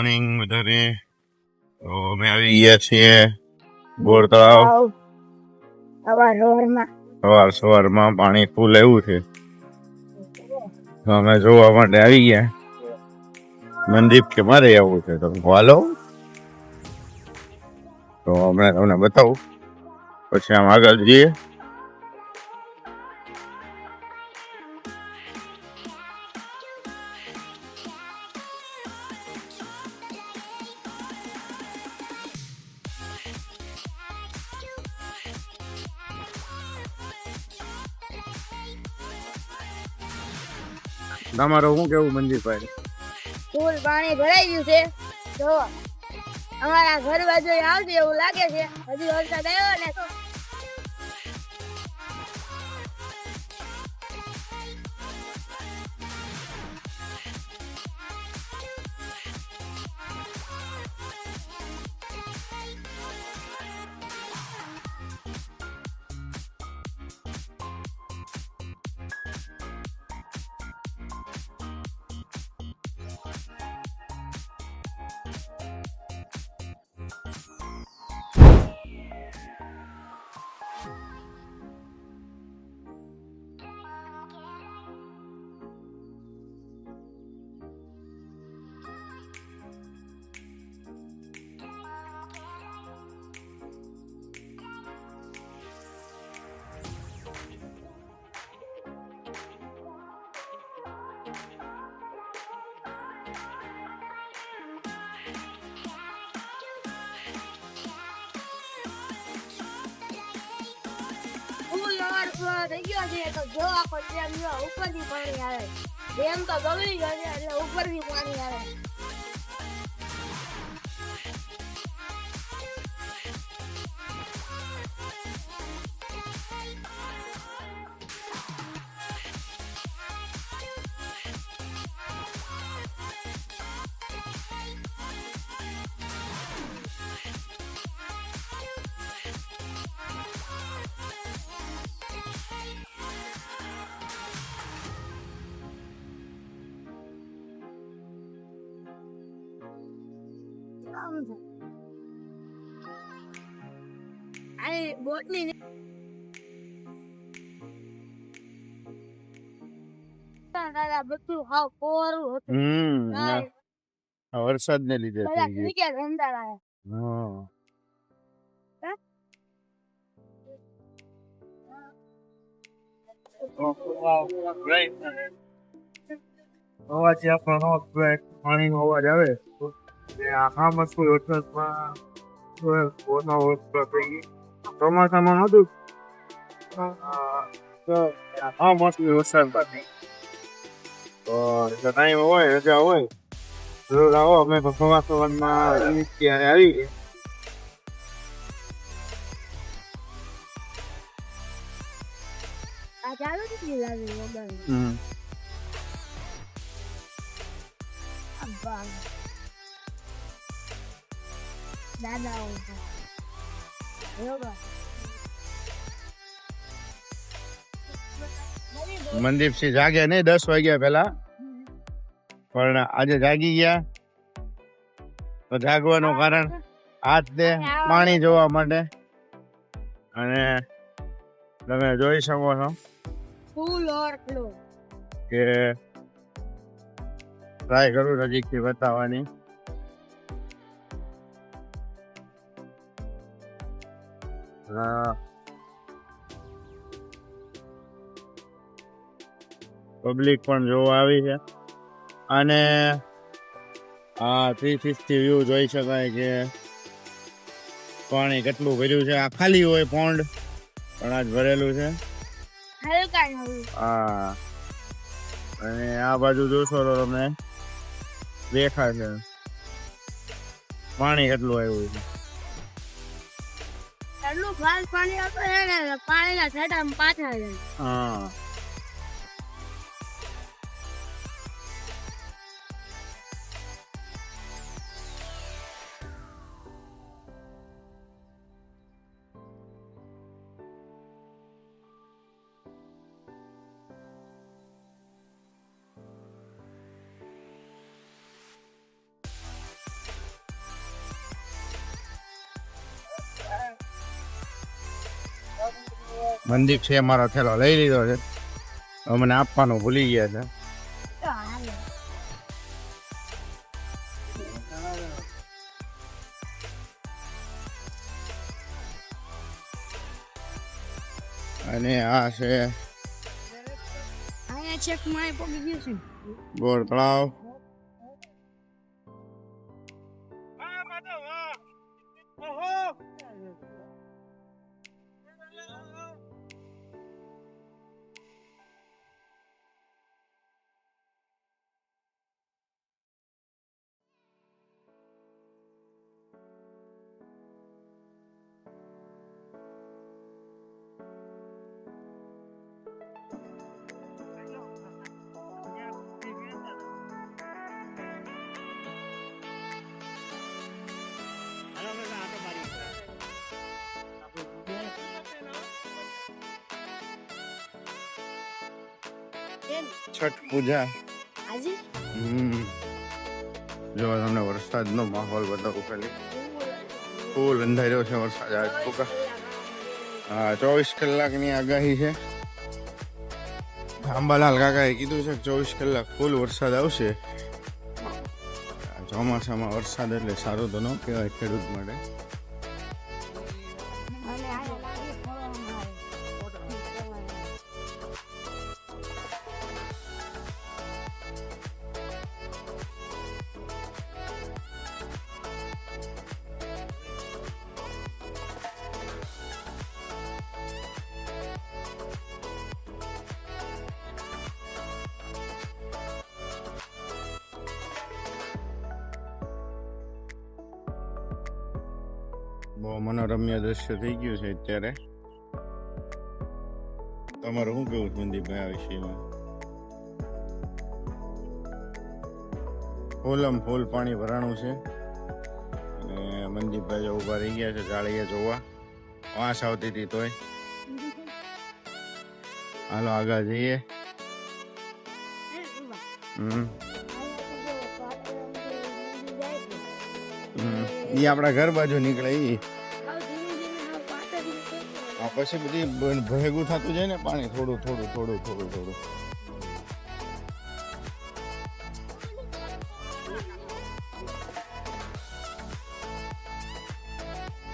Morning બધાને. તો અમે આવી ગયા છીએ બોર તળાવ સવાર રોરમાં સવાર સવારમાં પાણી ફૂલ એવું છે. તો અમે જોવા માટે આવી ગયા. મનદીપ કે મારે આવવું છે. તમે હાલો. તો અમે તમને બતાવું. પછી આમ આગળ જઈએ. તમારું શું કેવું મંદિરભાઈ? ફૂલ પાણી ભરાઈ ગયું છે. જો, અમારા ઘર બાજુ આવશે એવું લાગે છે. હજી વરસાદ આવ્યો ને ઓવરફ્લો થઈ ગયો છે, તો જો આખો ડેમ જો ઉપરથી પાણી આવે. ડેમ તો બગડી ગયો છે, એટલે ઉપરથી પાણી આવે. આમ છે. આ બોટની ને- દાદા બધું હાવ કોરું હતું. હમ કાંઈ આ લીધે થઈ ગયું. હા. અવાજ આપણો પાણીનો અવાજ આવે. Yeah, how much will it cost my four hours per? How much am I do? So, yeah, how much will it cost per it's Oh, the time away, the a way. So, that was my performance on my initial Acá lo que la digo, ¿no? Mm. Abang. Yoga Mandeepsinh જાગે નહીં દસ વાગ્યા પેલા પણ આજે જાગી ગયા. તો જાગવાનું કારણ આજ તે પાણી જોવા માટે અને તમે જોઈ શકો છો ફૂલ ઓવરફ્લો કે ટ્રાય કરું નજીકથી બતાવવાની. હા પબ્લિક પણ જોવા આવી છે. અને આ થ્રી સિક્સટી વ્યૂ જોઈ શકાય કે પાણી કેટલું ભર્યું છે. આ ખાલી હોય પોન્ડ પણ આજ ભરેલું છે. હા. અને આ બાજુ જોશો તો તમને દેખાશે. છે પાણી કેટલું આવ્યું છે. ફાસ્ટ પાણી આવતું હે ને પાણીના છાંટામાં પાછા જાય. હા. મંદિર છે મારો થેલો લઈ લીધો છે. અમને મને આપવાનું ભૂલી ગયા છે. અને આ છે અહીંયા છેક માય પગી ગયું છે. ગોળ તળાવ છઠ પૂજા. આજે? હમ. જો તમને વરસાદનો માહોલ બતાવું ખાલી ફૂલ અંધાર્યો છે વરસાદ આજ ટૂંકા હા ચોવીસ કલાકની આગાહી છે. આંબાલાલ કાકાએ કીધું છે કે ચોવીસ કલાક ફૂલ વરસાદ આવશે. ચોમાસામાં વરસાદ એટલે સારું તો ન કહેવાય ખેડૂત માટે. બહુ મનોરમ્ય દ્રશ્ય થઈ ગયું છે અત્યારે. તમારું શું કેવું છે મંદીપભાઈ આ વિષયમાં? ફૂલમ ફૂલ પાણી ભરાણું છે. અને મનદીપભાઈ જો ઊભા રહી ગયા છે જાળીએ જોવા. વાંસ આવતી હતી તોય. હાલો આગળ જઈએ. હમ. અહીંયા તો જો પાટણ જે મંદિર જાય છે. હમ ઈ આપણા ઘર બાજુ નીકળે ઈ હાવ ધીમે ધીમે હાવ પાટણ નીકળે. આ પછી બધી બ- ભેગું થતું જાય ને પાણી થોડું થોડું થોડું થોડું થોડું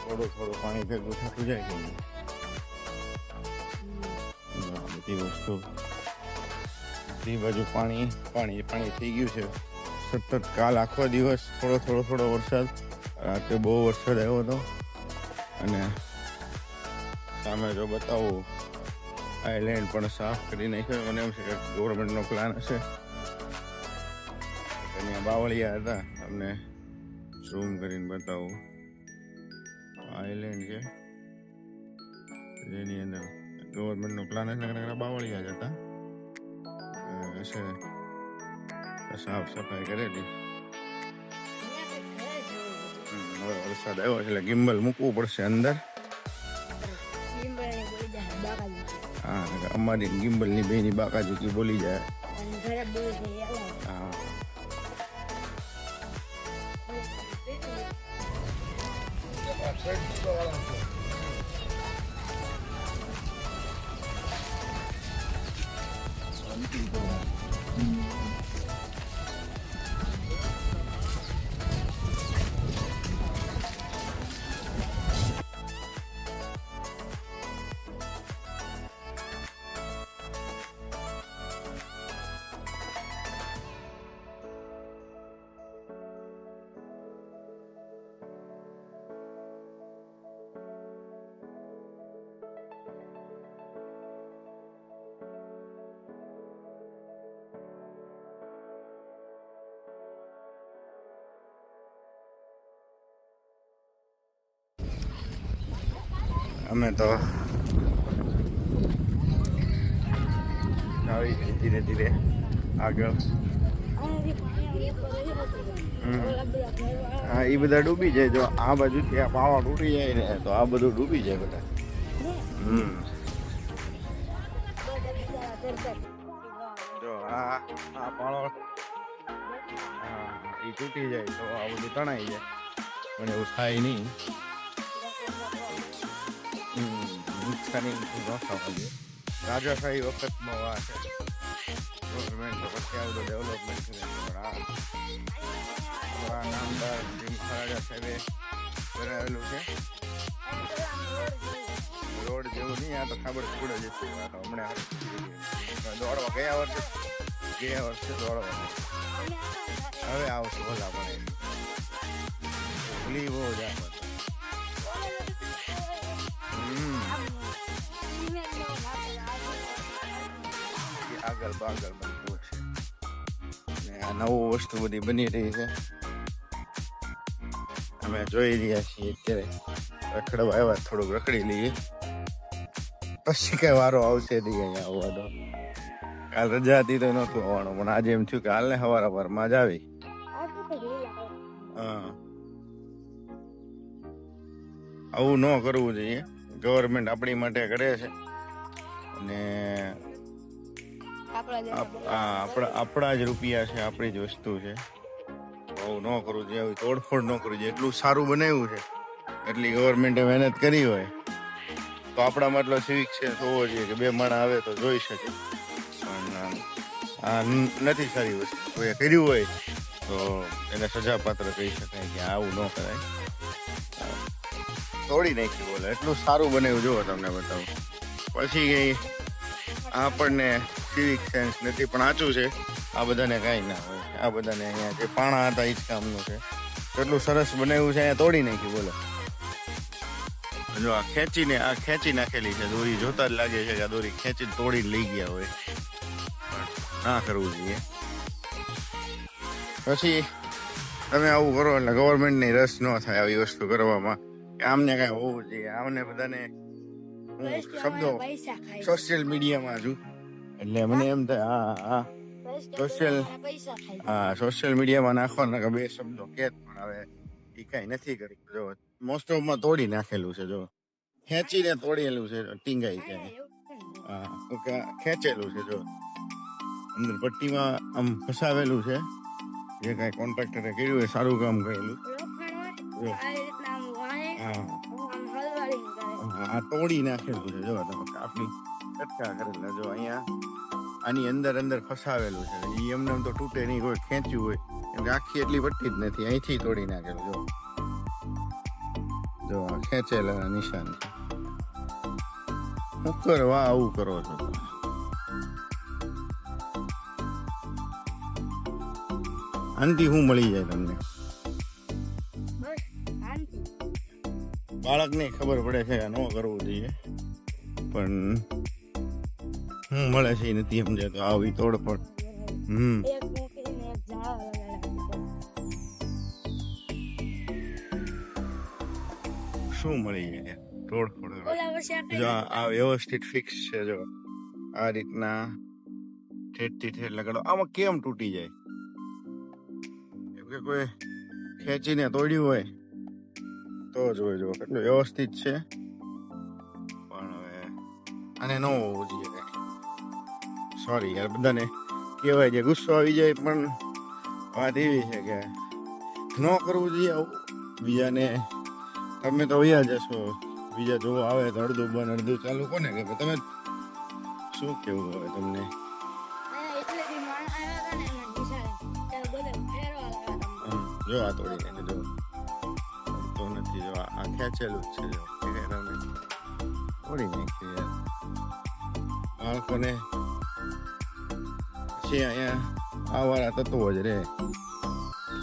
થોડું થોડું પાણી ભેગું થતું જાય કે નહીં? આ બધી વસ્તુ બધી બાજુ પાણી પાણી પાણી થઈ ગયું છે સતત કાલ આખો દિવસ થોડો થોડો થોડો વરસાદ રાતે બહુ વરસાદ આવ્યો હતો. અને સામે જો બતાવું આઈલેન્ડ પણ સાફ કરી નાખ્યો મને એમ છે કે ગવર્મેન્ટનો પ્લાન હશે. અહીંયા બાવળિયા હતા. તમને ઝૂમ કરીને બતાવું. આઈલેન્ડ છે. જેની અંદર ગવર્મેન્ટનો પ્લાન નકર બાવળિયા જ હતા. હશે. સાફ સફાઈ કરેલી. હવે વરસાદ આવ્યો છે એટલે ગિમ્બલ મૂકવું પડશે અંદર લીમડાની બોલી જાય બાબાજી. હા નકર અમારી ગિમ્બલની બેની બાકાજી બોલી જાય અને ઘરે બોલી અમે તો આવી ધીરે ધીરે આગળ. હા એ બધા ડૂબી જાય. જો આ બાજુથી આ પાવા તૂટી જાય ને, તો આ બધું ડૂબી જાય બધા. હમ. જો આ આ પાળો. હા એ તૂટી જાય તો આ બધું તણાઈ જાય. પણ એવું થાય નહીં. રાજસ્થાની ખાવા જોઈએ રાજાશાહી વખતમાં છે ગવર્મેન્ટ તો પછી આ બધું ડેવલપમેન્ટ કરે આ નામદાર ભીમ મહારાજા સાહેબે બનાવેલું છે રોડ જેવું નહીં આ તો ખાબર ખુડ જ છે આ હમણાં દોડવા ગયા વર્ષે ગયા વર્ષે દોડવા હવે આવશે ભલા પણ ભૂલી બહુ જ આગળ પાગળ બનતું છે. અને આ નવું વસ્તુ બધી બની રહી છે. અમે જોઈ રહ્યા છીએ અત્યારે. રખડવા આવ્યા થોડુંક રખડી લઈએ. પછી કઈ વારો આવશે નહીં અહીંયા આવવાનો. કાલ રજા હતી તો નહોતું આવવાનું પણ આજે એમ થયું કે હાલ ને સવાર સવારમાં જ આવી. હા. આવું ન કરવું જોઈએ. ગવર્મેન્ટ આપણી માટે કરે છે. અને આપણા આપણા જ રૂપિયા છે આપણી જ વસ્તુ છે. આવું ન કરવું જોઈએ તોડફોડ ન કરવું જોઈએ. એટલું સારું બનાવ્યું છે. એટલી ગવર્મેન્ટે મહેનત કરી હોય. તો આપણામાં એટલો સિવિક સેન્સ હોવો જોઈએ કે બે માણા આવે તો જોઈ શકે. પણ આ નથી સારી વસ્તુ. કોઈએ કર્યું હોય તો એને સજાપાત્ર કહી શકાય કે આવું ન કરાય. તોડી નાખ્યું બોલે. એટલું સારું બનાવ્યું. જુઓ તમને બતાવું. પછી આપણને સિવિક સેન્સ નથી પણ આચું છે. આ બધાને કાંઈ ના હોય. આ બધાને અહીંયા જે પાણા હતા એ જ કામનું છે. એટલું સરસ બનાવ્યું છે અહીંયા તોડી નાખ્યું બોલો. જો આ ખેંચીને આ ખેંચી નાખેલી છે દોરી જોતા જ લાગે છે કે આ દોરી ખેંચીને તોડી લઈ ગયા હોય. પણ ના કરવું જોઈએ. પછી તમે આવું કરો એટલે ગવર્મેન્ટની રસ ન થાય આવી વસ્તુ કરવામાં. કે આમને કાંઈ હોવું જોઈએ. આમને બધાને શબ્દો સોશિયલ મીડિયામાં છું એટલે મને એમ થાય હા હા. સોશિયલ હા સોશિયલ મીડિયામાં નાખો ને કે બે શબ્દો કે પણ હવે એ કાંઈ નથી કરી. જો મોસ્ટ ઓફમાં તોડી નાખેલું છે જો. ખેંચીને તોડેલું છે ટીંગાઈ છે. હા ખેંચેલું છે જો. અંદર પટ્ટીમાં આમ ફસાવેલું છે. જે કાંઈ કોન્ટ્રાક્ટરે કર્યું એ સારું કામ કરેલું. હા, આ તોડી નાખેલું છે જો તમે કાપી કટકા કરેલા, જો, અહીંયા આની અંદર અંદર ફસાવેલું છે. એ એમને એમ તો તૂટે નહીં, કોઈ ખેંચ્યું હોય. એમ આખી એટલી પટ્ટી જ નથી. અહીંથી તોડી નાખેલું, જો. જો ખેંચેલા નિશાન. શું કરવા આવું કરો છો તમે? આનાથી શું મળી જાય તમને. બાળકને ખબર પડે છે આ ન કરવું જોઈએ. પણ હું મળે છે નથી સમજાતો આવી હમ. એક ઝાડ લગાડ્યા. શું મળી જાય તોડફોડ જો આ વ્યવસ્થિત ફિક્સ છે જો. આ રીતના ઠેઠથી ઠેઠ લગાડો. આમાં કેમ તૂટી જાય? કે કોઈ ખેંચીને તોડ્યું હોય. તો જ હોય જો કેટલું વ્યવસ્થિત છે. પણ હવે આને ન હોવું જોઈએ. સોરી યાર બધાને કહેવાય છે ગુસ્સો આવી જાય પણ વાત એવી છે કે ન કરવું જોઈએ આવું. બીજાને તમે તો વયા જશો. બીજા જોવા આવે તો અડધું બંધ અડધું ચાલુ. કોને કે તમે શું કેવું હવે તમને? જો આ તોડી નાખે જો. આ ખેંચેલું જ છે જો એ કઈ તમે તોડી નાખ્યું યાર બાળકોને પછી અહીંયા આ વાળા તત્વો જ રહે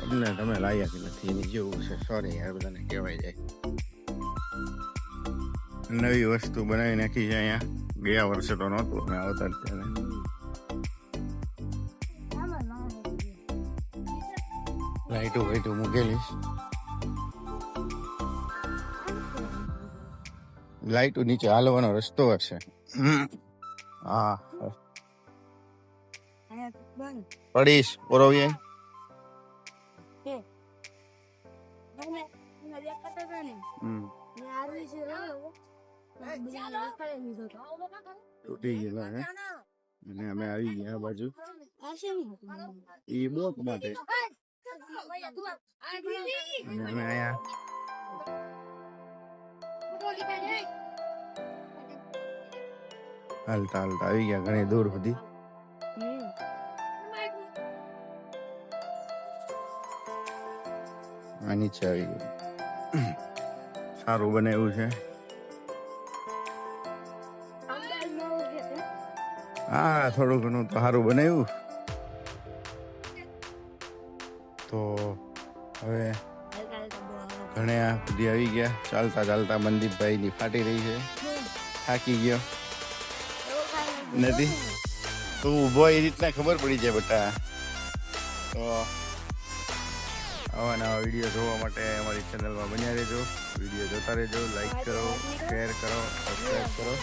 તમને તમે લાયક નથી એની જેવું છે. સોરી યાર બધાને કહેવાય જાય. નવી વસ્તુ બનાવી નાખી છે અહીંયા. ગયા વર્ષે તો નહોતું અમે આવતા ત્યારે. લાઈટો વાઈટો મૂકેલી. છે. લાઈટો નીચે હાલવાનો રસ્તો હશે હમ. હા પડીશ ઓરવીએ. તૂટી ગયેલા હે અને અમે આવી ગયા આ બાજુ એ માટે અમે અહીંયા હાલતા હાલતા. આવી ગયા ઘણી દૂર સુધી. નીચે આવી ગયું. સારું બનાવ્યું છે. હા, થોડું ઘણું તો સારું બનાવ્યું તો હવે ઘણે આ સુધી આવી ગયા. ચાલતા ચાલતા મનદીપભાઈની ફાટી રહી છે. થાકી ગયો. નથી. તું ઊભો એ રીતના ખબર પડી જાય બટા. તો આવા નવા વીડિયો જોવા માટે અમારી ચેનલમાં બન્યા રહેજો. વીડિયો જોતા રહેજો. લાઈક કરો શેર કરો સબસ્ક્રાઈબ કરો.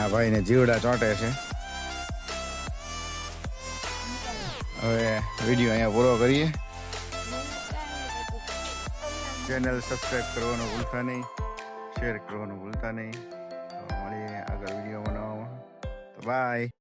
આ ભાઈને જીવડા ચોંટે છે. હવે વીડિયો અહીંયા પૂરો કરીએ. ચેનલ સબસ્ક્રાઈબ કરવાનું ભૂલતા નહીં, શેર કરવાનું ભૂલતા નહીં. મળીએ આગળ વીડિયો બનાવવામાં તો બાય.